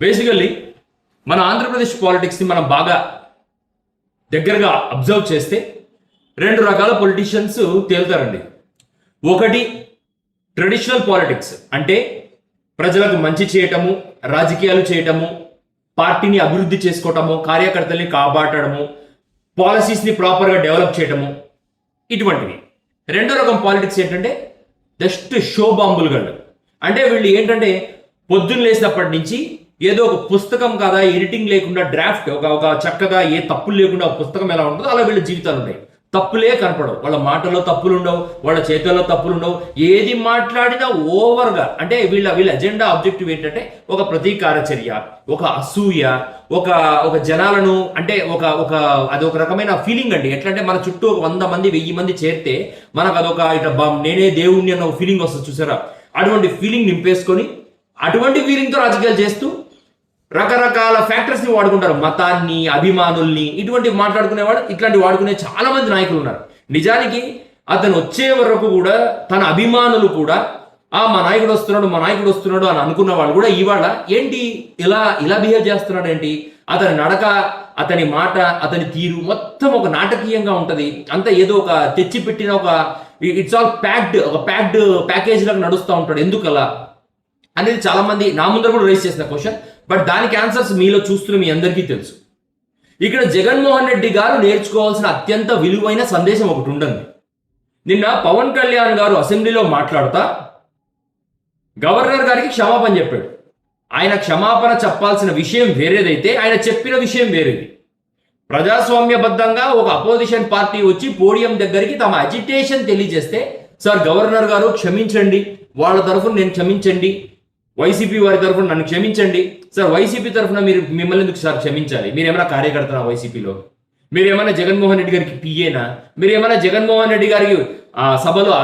Basically మన ఆంధ్రప్రదేశ్ పాలిటిక్స్ని మనం బాగా దగ్గరగా అబ్జర్వ్ చేస్తే రెండు రకాల పొలిటీషియన్స్ తేలుతారండి. ఒకటి ట్రెడిషనల్ పాలిటిక్స్ అంటే ప్రజలకు మంచి చేయటము రాజకీయాలు చేయటము పార్టీని అభివృద్ధి చేసుకోవటము కార్యకర్తల్ని కాపాడటము పాలసీస్ని ప్రాపర్గా డెవలప్ చేయటము ఇటువంటివి. రెండో రకం పాలిటిక్స్ ఏంటంటే జస్ట్ షో బాంబులు గళ్ళు అంటే వీళ్ళు ఏంటంటే పొద్దున్న లేసినప్పటి నుంచి ఏదో ఒక పుస్తకం కదా ఎడిటింగ్ లేకుండా డ్రాఫ్ట్ ఒక ఒక చక్కగా ఏ తప్పులు లేకుండా ఒక పుస్తకం ఎలా ఉంటుందో అలా వీళ్ళ జీవితాలు ఉన్నాయి తప్పులే కనపడవు. వాళ్ళ మాటల్లో తప్పులు ఉండవు వాళ్ళ చేతుల్లో తప్పులు ఉండవు. ఏది మాట్లాడినా ఓవర్గా అంటే వీళ్ళ వీళ్ళ ఎజెండా ఆబ్జెక్టివ్ ఏంటంటే ఒక ప్రతీకార చర్య ఒక అసూయ ఒక ఒక జనాలను అంటే ఒక ఒక అది ఒక రకమైన ఫీలింగ్ అండి. ఎట్లా అంటే మన చుట్టూ ఒక వంద మంది వెయ్యి మంది చేరితే మనకు అదొక ఇట్లా నేనే దేవుణ్ణి అన్న ఒక ఫీలింగ్ వస్తుంది చూసారా? అటువంటి ఫీలింగ్ నింపేసుకొని అటువంటి ఫీలింగ్తో రాజకీయాలు చేస్తూ రకరకాల ఫ్యాక్టర్స్ని వాడుకుంటారు. మతాన్ని అభిమానుల్ని ఇటువంటి మాట్లాడుకునేవాడు ఇట్లాంటి వాడుకునే చాలా మంది నాయకులు ఉన్నారు. నిజానికి అతను వచ్చే వరకు కూడా తన అభిమానులు కూడా ఆ మా నాయకుడు వస్తున్నాడు మా నాయకుడు వస్తున్నాడు అని అనుకున్న వాళ్ళు కూడా ఇవాళ ఏంటి ఇలా ఇలా బిహేవ్ చేస్తున్నాడు ఏంటి అతని నడక అతని మాట అతని తీరు మొత్తం ఒక నాటకీయంగా ఉంటది. అంత ఏదో ఒక తెచ్చి పెట్టిన ఒక ఇట్స్ ఆల్ ప్యాక్డ్ ఒక ప్యాక్డ్ ప్యాకేజ్ లాగా నడుస్తూ ఉంటాడు. ఎందుకు అలా అనేది చాలా మంది నా ముందర కూడా రేస్ చేసిన క్వశ్చన్ బట్ దానికి ఆన్సర్స్ మీలో చూస్తున్న మీ అందరికీ తెలుసు. ఇక్కడ జగన్మోహన్ రెడ్డి గారు నేర్చుకోవాల్సిన అత్యంత విలువైన సందేశం ఒకటి ఉండండి నిన్న పవన్ కళ్యాణ్ గారు అసెంబ్లీలో మాట్లాడుతా గవర్నర్ గారికి క్షమాపణ చెప్పాడు. ఆయన క్షమాపణ చెప్పాల్సిన విషయం వేరేదైతే ఆయన చెప్పిన విషయం వేరేది. ప్రజాస్వామ్యబద్ధంగా ఒక అపోజిషన్ పార్టీ వచ్చి పోడియం దగ్గరికి తమ అజిటేషన్ తెలియజేస్తే సార్ గవర్నర్ గారు క్షమించండి వాళ్ళ తరఫున నేను క్షమించండి వైసీపీ వారి తరఫున నన్ను క్షమించండి. సార్ వైసీపీ తరఫున మీరు మిమ్మల్ని ఎందుకు సార్ క్షమించాలి? మీరు ఏమైనా కార్యకర్తనా వైసీపీలో మీరు ఏమైనా జగన్మోహన్ రెడ్డి గారికి పిఏనా మీరు ఏమైనా జగన్మోహన్ రెడ్డి గారికి ఆ సభలో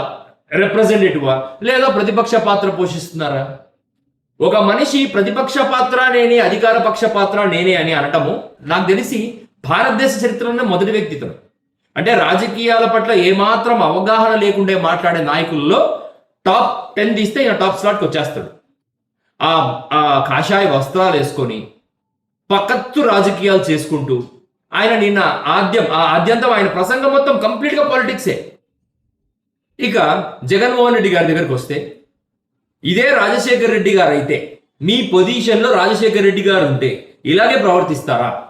రిప్రజెంటేటివా లేదా ప్రతిపక్ష పాత్ర పోషిస్తున్నారా? ఒక మనిషి ప్రతిపక్ష పాత్ర నేనే అధికార పక్ష పాత్ర నేనే అని అనటము నాకు తెలిసి భారతదేశ చరిత్రలోనే మొదటి వ్యక్తిత్వం అంటే రాజకీయాల పట్ల ఏమాత్రం అవగాహన లేకుండా మాట్లాడే నాయకుల్లో టాప్ టెన్ తీస్తే ఈయన టాప్ స్లాట్కి వచ్చేస్తాడు. ఆ ఆ కాషాయ వస్త్రాలు వేసుకొని పక్కత్తు రాజకీయాలు చేసుకుంటూ ఆయన నిన్న ఆద్యం ఆ ఆద్యంతం ఆయన ప్రసంగం మొత్తం కంప్లీట్గా పాలిటిక్సే. ఇక జగన్మోహన్ రెడ్డి గారి దగ్గరికి వస్తే ఇదే రాజశేఖర్ రెడ్డి గారు అయితే మీ పొజిషన్లో రాజశేఖర్ రెడ్డి గారు ఉంటే ఇలాగే ప్రవర్తిస్తారా?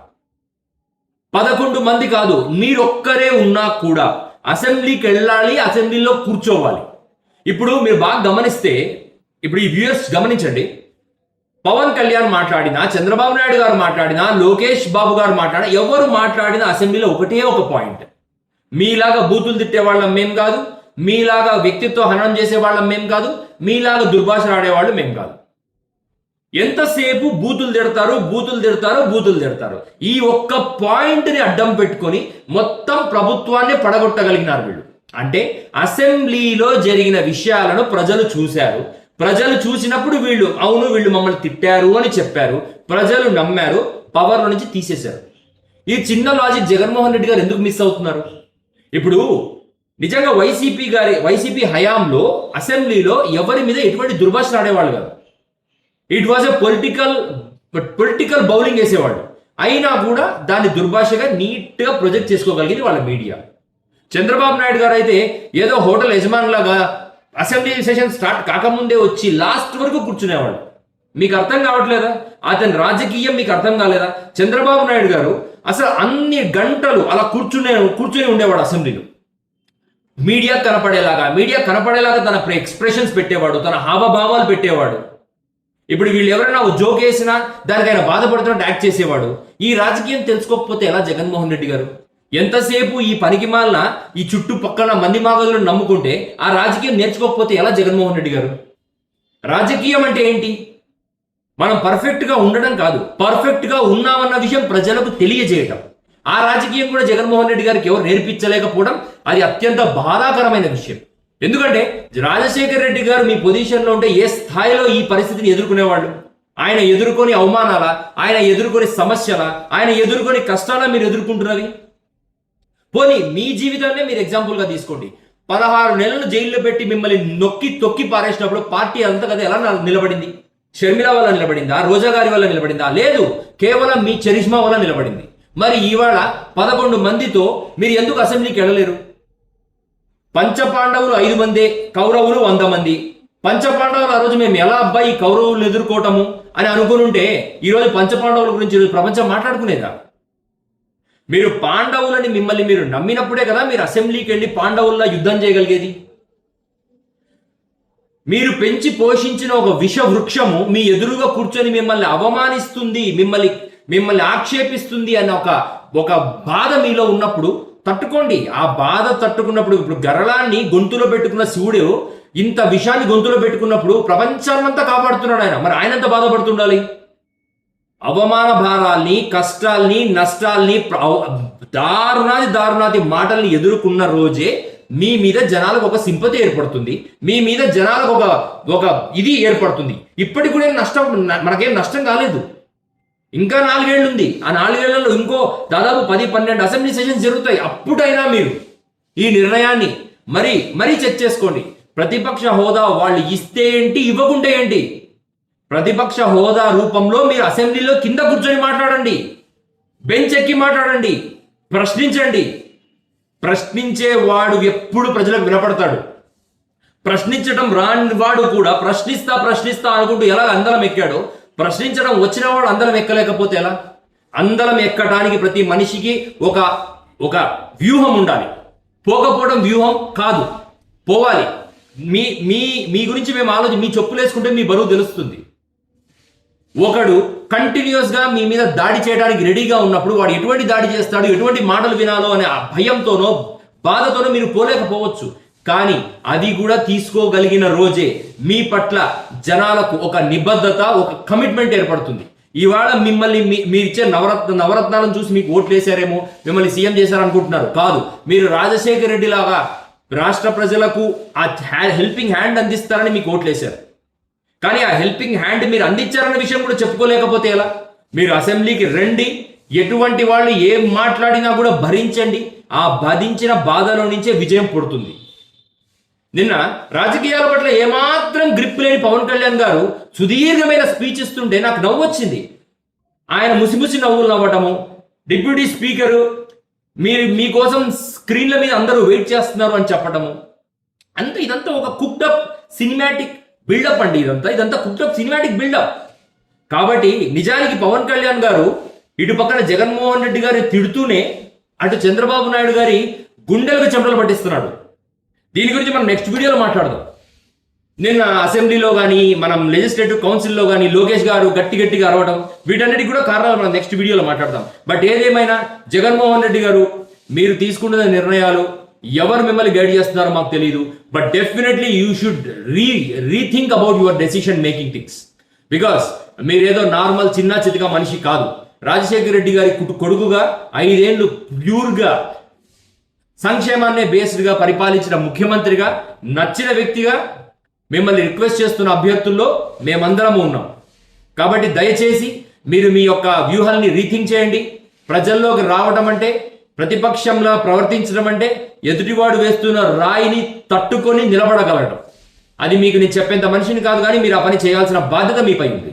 పదకొండు మంది కాదు మీరొక్కరే ఉన్నా కూడా అసెంబ్లీకి వెళ్ళాలి అసెంబ్లీలో కూర్చోవాలి. ఇప్పుడు మీరు బాగా గమనిస్తే ఇప్పుడు ఈ వ్యూయర్స్ గమనించండి పవన్ కళ్యాణ్ మాట్లాడినా చంద్రబాబు నాయుడు గారు మాట్లాడినా లోకేష్ బాబు గారు మాట్లాడినా ఎవరు మాట్లాడినా అసెంబ్లీలో ఒకటే ఒక పాయింట్. మీలాగా బూతులు తిట్టే వాళ్ళం మేం కాదు. మీలాగా వ్యక్తిత్వ హననం చేసే వాళ్ళం మేం కాదు. మీలాగా దుర్భాషలు ఆడేవాళ్ళు మేం కాదు. ఎంతసేపు బూతులు తిడతారు బూతులు తిడతారు బూతులు తిడతారు? ఈ ఒక్క పాయింట్ని అడ్డం పెట్టుకొని మొత్తం ప్రభుత్వాన్ని పడగొట్టగలిగినారు వీళ్ళు. అంటే అసెంబ్లీలో జరిగిన విషయాలను ప్రజలు చూశారు. ప్రజలు చూసినప్పుడు వీళ్ళు అవును వీళ్ళు మమ్మల్ని తిట్టారు అని చెప్పారు. ప్రజలు నమ్మారు పవర్ నుంచి తీసేశారు. ఈ చిన్న లాజిక్ జగన్మోహన్ రెడ్డి గారు ఎందుకు మిస్ అవుతున్నారు? ఇప్పుడు నిజంగా వైసీపీ గారి వైసీపీ హయాంలో అసెంబ్లీలో ఎవరి మీద ఎటువంటి దుర్భాషలు ఆడేవాళ్ళు కాదు. It was a political political bowling వేసేవాళ్ళు. అయినా కూడా దాన్ని దుర్భాషగా నీట్గా ప్రొజెక్ట్ చేసుకోగలిగింది వాళ్ళ మీడియా చంద్రబాబు నాయుడు గారు అయితే ఏదో హోటల్ యజమానులాగా అసెంబ్లీ సెషన్ స్టార్ట్ కాకముందే వచ్చి లాస్ట్ వరకు కూర్చునేవాడు మీకు అర్థం కావట్లేదా? అతని రాజకీయం మీకు అర్థం కాలేదా? చంద్రబాబు నాయుడు గారు అసలు అన్ని గంటలు అలా కూర్చునే కూర్చుని ఉండేవాడు అసెంబ్లీలో. మీడియా కనపడేలాగా మీడియా కనపడేలాగా తన ఎక్స్ప్రెషన్స్ పెట్టేవాడు తన హావభావాలు పెట్టేవాడు. ఇప్పుడు వీళ్ళు ఎవరైనా ఒక జోక్ వేసినా దానికైనా బాధపడుతున్నట్టు యాక్ట్ చేసేవాడు. ఈ రాజకీయం తెలుసుకోకపోతే ఎలా జగన్మోహన్ రెడ్డి గారు? ఎంతసేపు ఈ పనికి పనికిమాలిన ఈ చుట్టుపక్కల మంది మాగదులను నమ్ముకుంటే ఆ రాజకీయం నేర్చుకోకపోతే ఎలా జగన్మోహన్ రెడ్డి గారు? రాజకీయం అంటే ఏంటి? మనం పర్ఫెక్ట్గా ఉండడం కాదు పర్ఫెక్ట్గా ఉన్నామన్న విషయం ప్రజలకు తెలియజేయటం. ఆ రాజకీయం కూడా జగన్మోహన్ రెడ్డి గారికి ఎవరు నేర్పించలేకపోవడం అది అత్యంత బాధాకరమైన విషయం. ఎందుకంటే రాజశేఖర్ రెడ్డి గారు మీ పొజిషన్లో ఉంటే ఏ స్థాయిలో ఈ పరిస్థితిని ఎదుర్కొనేవాళ్ళు? ఆయన ఎదుర్కొని అవమానాల? ఆయన ఎదుర్కొని సమస్యల? ఆయన ఎదుర్కొని కష్టాల మీరు ఎదుర్కొంటున్నవి? పోనీ మీ జీవితాన్నే మీరు ఎగ్జాంపుల్గా తీసుకోండి. పదహారు నెలలు జైల్లో పెట్టి మిమ్మల్ని నొక్కి తొక్కి పారేసినప్పుడు పార్టీ అంతా కదా ఎలా నిలబడింది? షర్మిల వల్ల నిలబడిందా? రోజా గారి వల్ల నిలబడిందా? లేదు. కేవలం మీ చరిష్మా వల్ల నిలబడింది. మరి ఇవాళ పదకొండు మందితో మీరు ఎందుకు అసెంబ్లీకి వెళ్ళలేరు? పంచపాండవులు ఐదు మందే కౌరవులు వంద మంది. పంచపాండవులు ఆ రోజు మేము ఎలా అబ్బాయి కౌరవులు ఎదుర్కోవటము అని అనుకుని ఉంటే ఈరోజు పంచపాండవుల గురించి ఈరోజు ప్రపంచం మాట్లాడుకునేదా? మీరు పాండవులని మిమ్మల్ని మీరు నమ్మినప్పుడే కదా మీరు అసెంబ్లీకి వెళ్ళి పాండవుల్లా యుద్ధం చేయగలిగేది? మీరు పెంచి పోషించిన ఒక విష వృక్షము మీ ఎదురుగా కూర్చొని మిమ్మల్ని అవమానిస్తుంది మిమ్మల్ని మిమ్మల్ని ఆక్షేపిస్తుంది అన్న ఒక ఒక బాధ మీలో ఉన్నప్పుడు తట్టుకోండి. ఆ బాధ తట్టుకున్నప్పుడు ఇప్పుడు గరళాన్ని గొంతులో పెట్టుకున్న శివుడు ఇంత విషాన్ని గొంతులో పెట్టుకున్నప్పుడు ప్రపంచాన్నంతా కాపాడుతున్నాడు ఆయన. మరి ఆయన ఎంత బాధపడుతుండాలి? అవమాన భారాల్ని కష్టాల్ని నష్టాల్ని దారుణాది దారుణాది మాటల్ని ఎదుర్కొన్న రోజే మీ మీద జనాలకు ఒక సింపతి ఏర్పడుతుంది. మీ మీద జనాలకు ఒక ఒక ఇది ఏర్పడుతుంది. ఇప్పటికి కూడా ఏం నష్టం మనకేం నష్టం కాలేదు. ఇంకా నాలుగేళ్ళు ఉంది ఆ నాలుగేళ్ళలో ఇంకో దాదాపు పది పన్నెండు అసెంబ్లీ సెషన్స్ జరుగుతాయి. అప్పుడైనా మీరు ఈ నిర్ణయాన్ని మరి మరీ చెక్ చేసుకోండి. ప్రతిపక్ష హోదా వాళ్ళు ఇస్తే ఏంటి ఇవ్వకుంటే ఏంటి? ప్రతిపక్ష హోదా రూపంలో మీరు అసెంబ్లీలో కింద కూర్చొని మాట్లాడండి. బెంచ్ ఎక్కి మాట్లాడండి. ప్రశ్నించండి. ప్రశ్నించే వాడు ఎప్పుడు ప్రజలకు వినపడతాడు. ప్రశ్నించడం రాని వాడు కూడా ప్రశ్నిస్తా ప్రశ్నిస్తా అనుకుంటూ ఎలా అందలం ఎక్కాడో ప్రశ్నించడం వచ్చినవాడు అందరం అందలం ఎక్కలేకపోతే ఎలా? అందలం ఎక్కడానికి ప్రతి మనిషికి ఒక ఒక వ్యూహం ఉండాలి. పోకపోవడం వ్యూహం కాదు. పోవాలి. మీ మీ మీ గురించి మేము ఆలోచి మీ చెప్పులు వేసుకుంటే మీ బరువు తెలుస్తుంది. ఒకడు కంటిన్యూస్గా మీ మీద దాడి చేయడానికి రెడీగా ఉన్నప్పుడు వాడు ఎటువంటి దాడి చేస్తాడు ఎటువంటి మాటలు వినాలో అనే ఆ భయంతోనో బాధతోనో మీరు పోలేకపోవచ్చు. కానీ అది కూడా తీసుకోగలిగిన రోజే మీ పట్ల జనాలకు ఒక నిబద్ధత ఒక కమిట్మెంట్ ఏర్పడుతుంది. ఇవాళ మిమ్మల్ని మీ- నవరత్న నవరత్నాలను చూసి మీకు ఓట్లు వేసారేమో మిమ్మల్ని సీఎం చేశారనుకుంటున్నారు. కాదు మీరు రాజశేఖర రెడ్డి లాగా రాష్ట్ర ప్రజలకు ఆ హెల్పింగ్ హ్యాండ్ అందిస్తారని మీకు ఓట్లు వేశారు కానీ ఆ హెల్పింగ్ హ్యాండ్ మీరు అందించారన్న విషయం కూడా చెప్పుకోలేకపోతే ఎలా? మీరు అసెంబ్లీకి రండి ఎటువంటి వాళ్ళు ఏం మాట్లాడినా కూడా భరించండి ఆ భరించిన బాధలో నుంచే విజయం పుడుతుంది. నిన్న రాజకీయాల పట్ల ఏమాత్రం గ్రిప్ లేని పవన్ కళ్యాణ్ గారు సుదీర్ఘమైన స్పీచ్ ఇస్తుంటే నాకు నవ్వు వచ్చింది. ఆయన ముసిముసి నవ్వులు నవ్వటము డిప్యూటీ స్పీకరు మీరు మీకోసం స్క్రీన్ల మీద అందరూ వెయిట్ చేస్తున్నారు అని చెప్పటము. అంత ఇదంతా ఒక కుక్డప్ సినిమాటిక్ బిల్డప్ అండి ఇదంతా. ఇదంతా కుక్టప్ సినిమాటిక్ బిల్డప్ కాబట్టి నిజానికి పవన్ కళ్యాణ్ గారు ఇటు పక్కన జగన్మోహన్ రెడ్డి గారి తిడుతూనే అటు చంద్రబాబు నాయుడు గారి గుండెలకు చెమటలు పట్టిస్తున్నాడు. దీని గురించి మనం నెక్స్ట్ వీడియోలో మాట్లాడదాం. నిన్న అసెంబ్లీలో కానీ మనం లెజిస్లేటివ్ కౌన్సిల్లో కానీ లోకేష్ గారు గట్టి గట్టిగా అరవడం వీటన్నిటికి కూడా కారణాలు మనం నెక్స్ట్ వీడియోలో మాట్లాడదాం. బట్ ఏదేమైనా జగన్మోహన్ రెడ్డి గారు మీరు తీసుకుంటున్న నిర్ణయాలు ఎవరు మిమ్మల్ని గైడ్ చేస్తున్నారో మాకు తెలియదు but definitely you should re rethink about your decision making things because మీరేదో నార్మల్ చిన్న చితిగా మనిషి కాదు. రాజశేఖర రెడ్డి గారి కుటు- కొడుకుగా ఐదేళ్ళు ప్యూర్గా సంక్షేమాన్నే బేస్డ్గా పరిపాలించిన ముఖ్యమంత్రిగా నచ్చిన వ్యక్తిగా మిమ్మల్ని రిక్వెస్ట్ చేస్తున్న అభ్యర్థుల్లో మేమందరము ఉన్నాం. కాబట్టి దయచేసి మీరు మీ యొక్క వ్యూహాల్ని రీథింక్ చేయండి. ప్రజల్లోకి రావడం అంటే ప్రతిపక్షంలో ప్రవర్తించడం అంటే ఎదుటివాడు వేస్తున్న రాయిని తట్టుకొని నిలబడగలగడం అది మీకు నేను చెప్పేంత మనిషిని కాదు కానీ మీరు ఆ పని చేయాల్సిన బాధ్యత మీపై ఉంది.